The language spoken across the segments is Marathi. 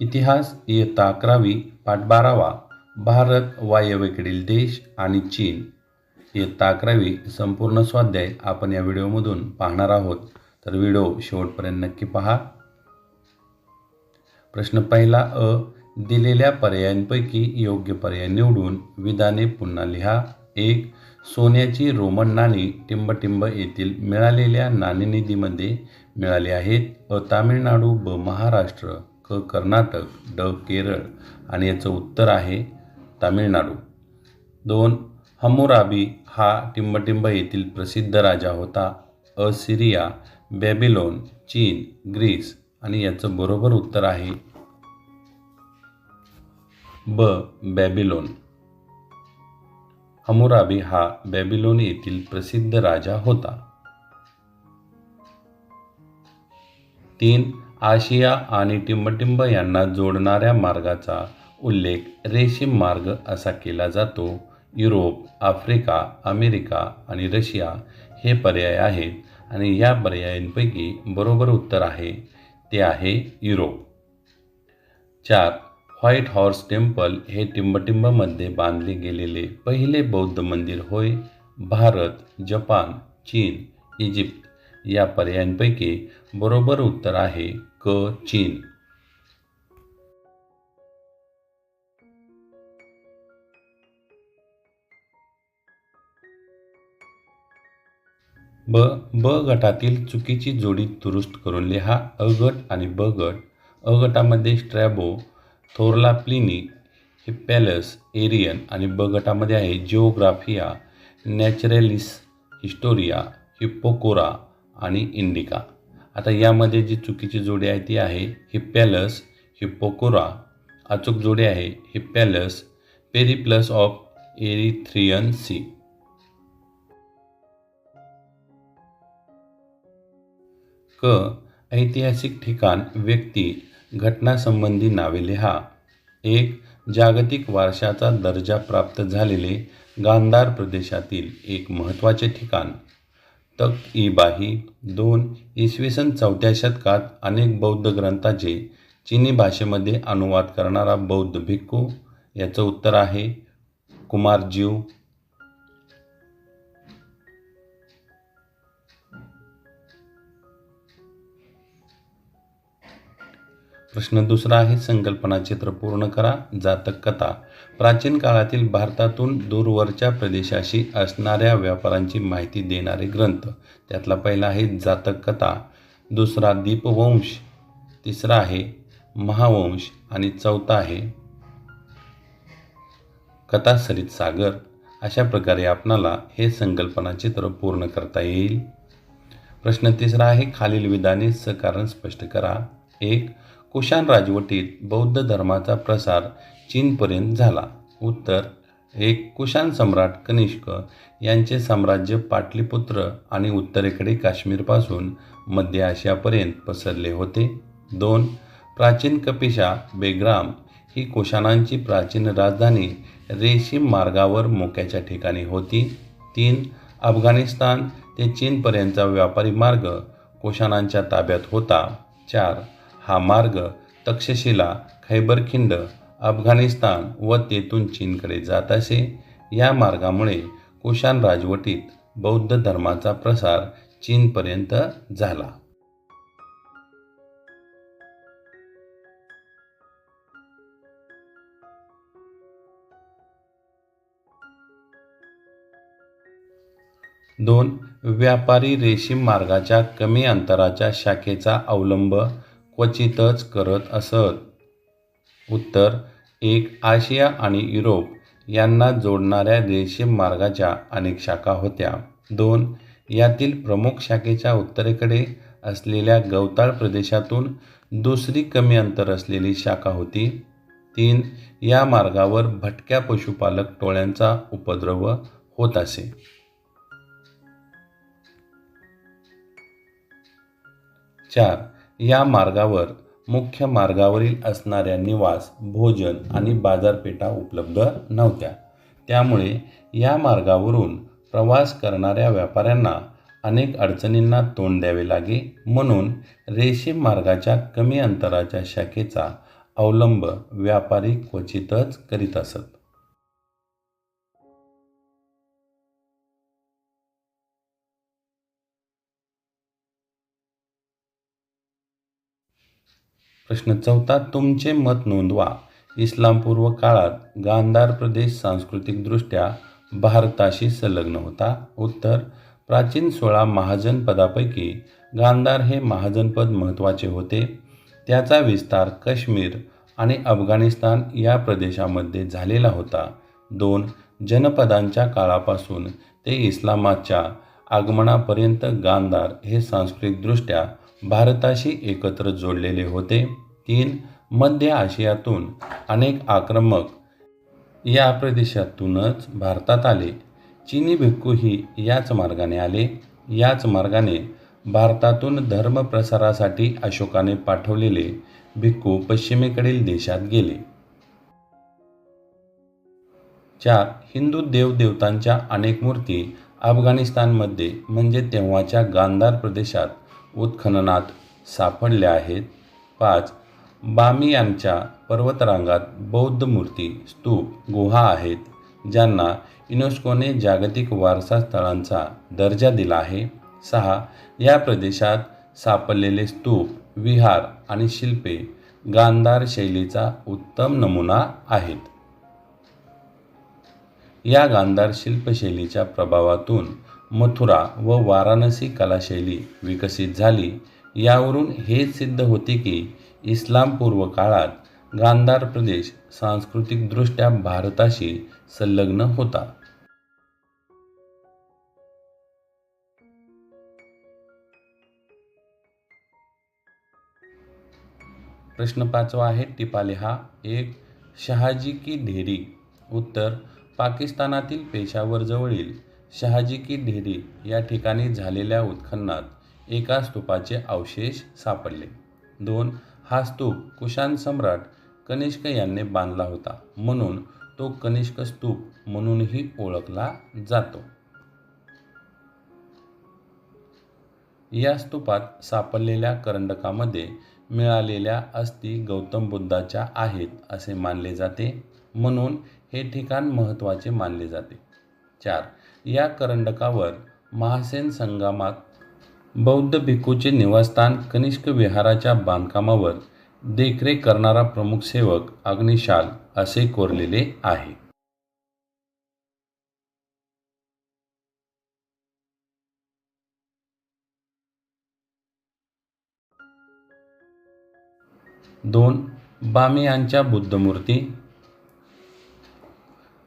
इतिहास इयत्ता अकरावी पाठ बारावा. भारत वायव्येकडील देश आणि चीन. इयत्ता अकरावी संपूर्ण स्वाध्याय आपण या व्हिडिओमधून पाहणार आहोत. तर व्हिडिओ शेवटपर्यंत नक्की पहा. प्रश्न पहिला अ दिलेल्या पर्यायांपैकी योग्य पर्याय निवडून विधाने पुन्हा लिहा. एक सोन्याची रोमन नाणी टिंबटिंब येथील मिळालेल्या नाणेनिधीमध्ये मिळाली आहेत. अ तामिळनाडू ब महाराष्ट्र. क कर्नाटक ड केरळ आणि याचं उत्तर आहे तामिळनाडू. दोन हम्मुराबी हा टिंबटिंब येथील प्रसिद्ध राजा होता. अ सिरिया बॅबिलोन चीन ग्रीस आणि याचं बरोबर उत्तर आहे ब बॅबिलोन. हमुराबी हा बॅबिलोन येथील प्रसिद्ध राजा होता. तीन आशिया आणि टिंबटिंब यांना जोडणाऱ्या मार्गाचा उल्लेख रेशीम मार्ग असा केला जातो. युरोप आफ्रिका अमेरिका आणि रशिया हे पर्याय आहेत आणि या पर्यायांपैकी बरोबर उत्तर आहे ते आहे युरोप. चार व्हाईट हॉर्स टेम्पल हे टिंबटिंबमध्ये बांधले गेलेले पहिले बौद्ध मंदिर होय. भारत जपान चीन इजिप्त या पर्यायांपैकी बरोबर उत्तर आहे क चीन. ब ब गटातील चुकीची जोडी दुरुस्त करून लिहा. अ गट आणि ब गट. अ गटामध्ये स्ट्रॅबो थोरला प्लिनी हिप्पॅलस एरियन आणि ब गटामध्ये आहे जिओग्राफिया नॅचरलिस हिस्टोरिया हिप्पोकोरा आणि इंडिका. आता यामध्ये जी चुकीची जोडी आहे ती आहे हिप्पॅलस हिप्पोकोरा. अचूक जोडी आहे Hippalus Periplus of Erythraean Sea. क. ऐतिहासिक ठिकाण व्यक्ती घटनासंबंधी नावे लिहा. एक. जागतिक वारशाचा दर्जा प्राप्त झालेले गांधार प्रदेशातील एक महत्त्वाचे ठिकाण. तक ई बाही दोन इसवी सन चौथ्या शतकात अनेक बौद्ध ग्रंथाचे चिनी भाषेमध्ये अनुवाद करणारा बौद्ध भिक्खू याचं उत्तर आहे कुमारजीव. प्रश्न दुसरा आहे संकल्पना चित्र पूर्ण करा जातक कथा. प्राचीन काळातील भारतातून दूरवरच्या प्रदेशाशी असणाऱ्या व्यापारांची माहिती देणारे ग्रंथ. त्यातला पहिला आहे जातक कथा दुसरा दीपवंश. तिसरा आहे महावंश. आणि चौथा आहे कथा सरित सागर. अशा प्रकारे आपणाला हे संकल्पना चित्र पूर्ण करता येईल. प्रश्न तिसरा आहे खालील विधाने सकारण स्पष्ट करा. एक कुशाण राजवटीत बौद्ध धर्माचा प्रसार चीनपर्यंत झाला. उत्तर एक कुशान सम्राट कनिष्क यांचे साम्राज्य पाटलीपुत्र आणि उत्तरेकडे काश्मीरपासून मध्य आशियापर्यंत पसरले होते. दोन प्राचीन कपिशा बेग्राम ही कुशाणांची प्राचीन राजधानी रेशीम मार्गावर मोक्याच्या ठिकाणी होती. तीन अफगाणिस्तान ते चीनपर्यंतचा व्यापारी मार्ग कुशाणांच्या ताब्यात होता. चार हा मार्ग तक्षशिला खैबरखिंड अफगाणिस्तान व तेथून चीनकडे जात असे. या मार्गामुळे कुशान राजवटीत बौद्ध धर्माचा प्रसार चीनपर्यंत झाला. दोन व्यापारी रेशीम मार्गाच्या कमी अंतराच्या शाखेचा अवलंब क्वचितच करत असत. उत्तर एक आशिया आणि युरोप यांना जोडणाऱ्या रेशीम मार्गाच्या अनेक शाखा होत्या. दोन यातील प्रमुख शाखेच्या उत्तरेकडे असलेल्या गवताळ प्रदेशातून दुसरी कमी अंतर असलेली शाखा होती. तीन या मार्गावर भटक्या पशुपालक टोळ्यांचा उपद्रव होत असे. चार या मार्गावर मुख्य मार्गावरील असणाऱ्या निवास भोजन आणि बाजारपेठा उपलब्ध नव्हत्या. त्यामुळे या मार्गावरून प्रवास करणाऱ्या व्यापाऱ्यांना अनेक अडचणींना तोंड द्यावे लागे म्हणून रेशीम मार्गाच्या कमी अंतराच्या शाखेचा अवलंब व्यापारी क्वचितच करीत असत. प्रश्न चौथा तुमचे मत नोंदवा. इस्लामपूर्व काळात गांधार प्रदेश सांस्कृतिकदृष्ट्या भारताशी संलग्न होता. उत्तर प्राचीन सोळा महाजन पदापैकी गांधार हे महाजनपद महत्त्वाचे होते. त्याचा विस्तार काश्मीर आणि अफगाणिस्तान या प्रदेशामध्ये झालेला होता. दोन जनपदांच्या काळापासून ते इस्लामाच्या आगमनापर्यंत गांधार हे सांस्कृतिकदृष्ट्या भारताशी एकत्र जोडलेले होते. तीन मध्य आशियातून अनेक आक्रमक या प्रदेशातूनच भारतात आले. चीनी भिक्खूही याच मार्गाने आले. याच मार्गाने भारतातून धर्मप्रसारासाठी अशोकाने पाठवलेले भिक्खू पश्चिमेकडील देशात गेले. चार हिंदू देवदेवतांच्या अनेक मूर्ती अफगाणिस्तानमध्ये म्हणजे तेव्हाच्या गांधार प्रदेशात उत्खननात सापडल्या आहेत. पाच बामियांच्या पर्वतरांगात बौद्ध मूर्ती स्तूप गुहा आहेत ज्यांना युनेस्कोने जागतिक वारसा स्थळांचा दर्जा दिला आहे. सहा या प्रदेशात सापडलेले स्तूप विहार आणि शिल्पे गांधार शैलीचा उत्तम नमुना आहेत. या गांधार शिल्पशैलीच्या प्रभावातून मथुरा व वाराणसी कलाशैली विकसित झाली. यावरून हे सिद्ध होते की इस्लाम पूर्व काळात गांधार प्रदेश सांस्कृतिकदृष्ट्या भारताशी संलग्न होता. प्रश्न पाचवा आहे टिपालिहा एक शहाजी की ढेरी? उत्तर पाकिस्तानातील पेशावर जवळील शहाजी की ढेरी या ठिकाणी झालेल्या उत्खननात एका स्तूपाचे अवशेष सापडले. दोन हा स्तूप कुशान सम्राट कनिष्क यांनी बांधला होता. म्हणून तो कनिष्क स्तूप म्हणूनही ओळखला जातो. या स्तूपात सापडलेल्या करंडकामध्ये मिळालेल्या अस्थी गौतम बुद्धाच्या आहेत असे मानले जाते. म्हणून हे ठिकाण महत्त्वाचे मानले जाते. चार. या करंडकावर महासेन संगमात बौद्ध भिक्खूचे निवासस्थान कनिष्क विहाराच्या बांधकामावर देखरेख करणारा प्रमुख सेवक अग्निशाल असे कोरलेले आहे. दोन. बामियांच्या बुद्धमूर्ती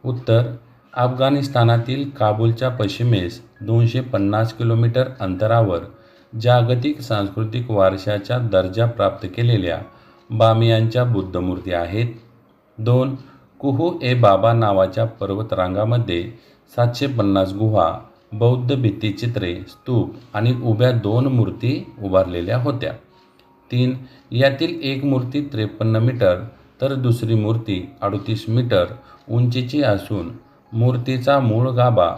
उत्तर अफगाणिस्तानातील काबूलच्या पश्चिमेस दोनशे पन्नास किलोमीटर अंतरावर जागतिक सांस्कृतिक वारशाचा दर्जा प्राप्त केलेल्या बामियांच्या बुद्धमूर्ती आहेत. दोन कुहू ए बाबा नावाच्या पर्वतरांगामध्ये सातशे पन्नास गुहा बौद्ध भित्तिचित्रे स्तूप आणि उभ्या दोन मूर्ती उभारलेल्या होत्या. तीन यातील एक मूर्ती त्रेपन्न मीटर तर दुसरी मूर्ती अडतीस मीटर उंचीची असून मूर्तीचा मूळ गाभा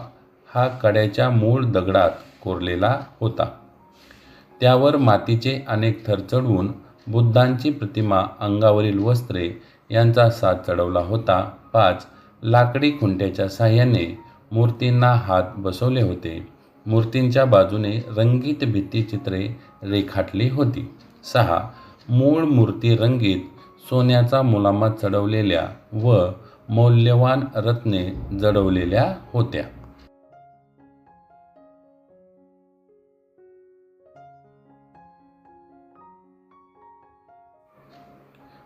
हा कड्याच्या मूळ दगडात कोरलेला होता. त्यावर मातीचे अनेक थर चढवून बुद्धांची प्रतिमा अंगावरील वस्त्रे यांचा साथ चढवला होता. पाच लाकडी खुंट्याच्या साह्याने मूर्तींना हात बसवले होते. मूर्तींच्या बाजूने रंगीत भित्तिचित्रे रेखाटली होती. सहा मूळ मूर्ती रंगीत सोन्याचा मुलामा चढवलेल्या व मौल्यवान रत्ने जडवलेल्या होत्या.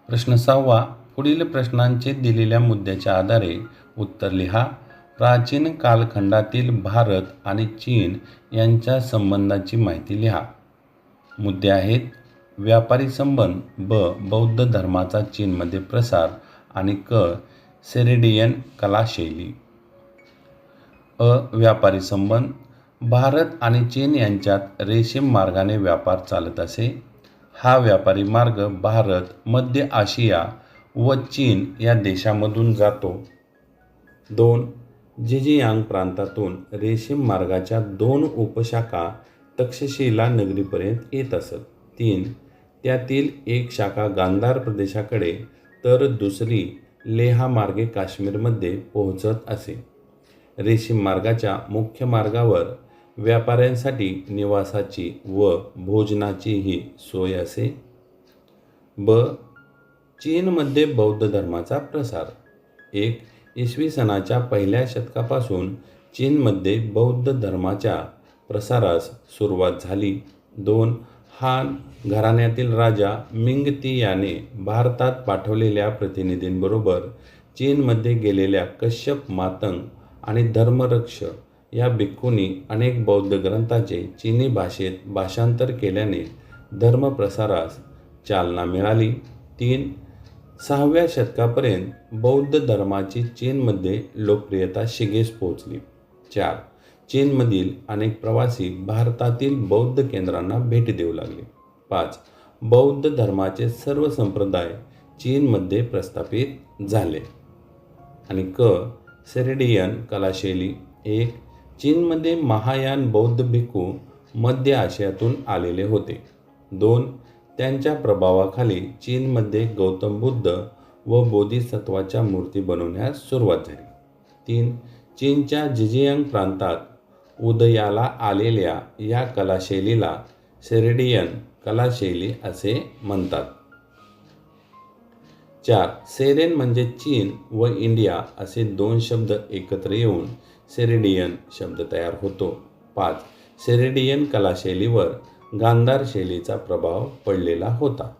प्रश्न सहावा. पुढील प्रश्नांचे दिलेल्या मुद्द्याच्या आधारे उत्तर लिहा. प्राचीन कालखंडातील भारत आणि चीन यांच्या संबंधाची माहिती लिहा. मुद्दे आहेत व्यापारी संबंध ब बौद्ध धर्माचा चीनमध्ये प्रसार आणि क सेरेडियन कलाशैली. अ व्यापारी संबंध भारत आणि चीन यांच्यात रेशीम मार्गाने व्यापार चालत असे. हा व्यापारी मार्ग भारत मध्य आशिया व चीन या देशामधून जातो. दोन जिजियांग प्रांतातून रेशीम मार्गाच्या दोन उपशाखा तक्षशिला नगरीपर्यंत येत असत. तीन त्यातील एक शाखा गांधार प्रदेशाकडे तर दुसरी लेहा मार्गे काश्मीरमध्ये पोहोचत असे. रेशीम मार्गाच्या मुख्य मार्गावर व्यापाऱ्यांसाठी निवासाची व भोजनाचीही सोय असे. ब. चीनमध्ये बौद्ध धर्माचा प्रसार. एक. इसवी सनाच्या पहिल्या शतकापासून चीनमध्ये बौद्ध धर्माच्या प्रसारास सुरुवात झाली. दोन. हान घराण्यातील राजा मिंगती याने भारतात पाठवलेल्या प्रतिनिधींबरोबर चीनमध्ये गेलेल्या कश्यप मातंग आणि धर्मरक्ष या भिक्खूंनी अनेक बौद्ध ग्रंथाचे चीनी भाषेत भाषांतर केल्याने धर्मप्रसारास चालना मिळाली. तीन सहाव्या शतकापर्यंत बौद्ध धर्माची चीनमध्ये लोकप्रियता शिगेस पोहोचली. चार चीनमधील अनेक प्रवासी भारतातील बौद्ध केंद्रांना भेट देऊ लागले. पाच बौद्ध धर्माचे सर्व संप्रदाय चीनमध्ये प्रस्थापित झाले. आणि क सेरेडियन कलाशैली. एक चीनमध्ये महायान बौद्ध भिक्खू मध्य आशियातून आलेले होते. दोन त्यांच्या प्रभावाखाली चीनमध्ये गौतम बुद्ध व बोधिसत्वाच्या मूर्ती बनवण्यास सुरुवात झाली. तीन चीनच्या जिजियांग प्रांतात उदयाला आलेल्या या कलाशैलीला सेरेडियन कलाशैली असे म्हणतात. चार सेरेन म्हणजे चीन व इंडिया असे दोन शब्द एकत्र येऊन सेरेडियन शब्द तयार होतो. पाच सेरेडियन कलाशैलीवर गांधार शैलीचा प्रभाव पडलेला होता.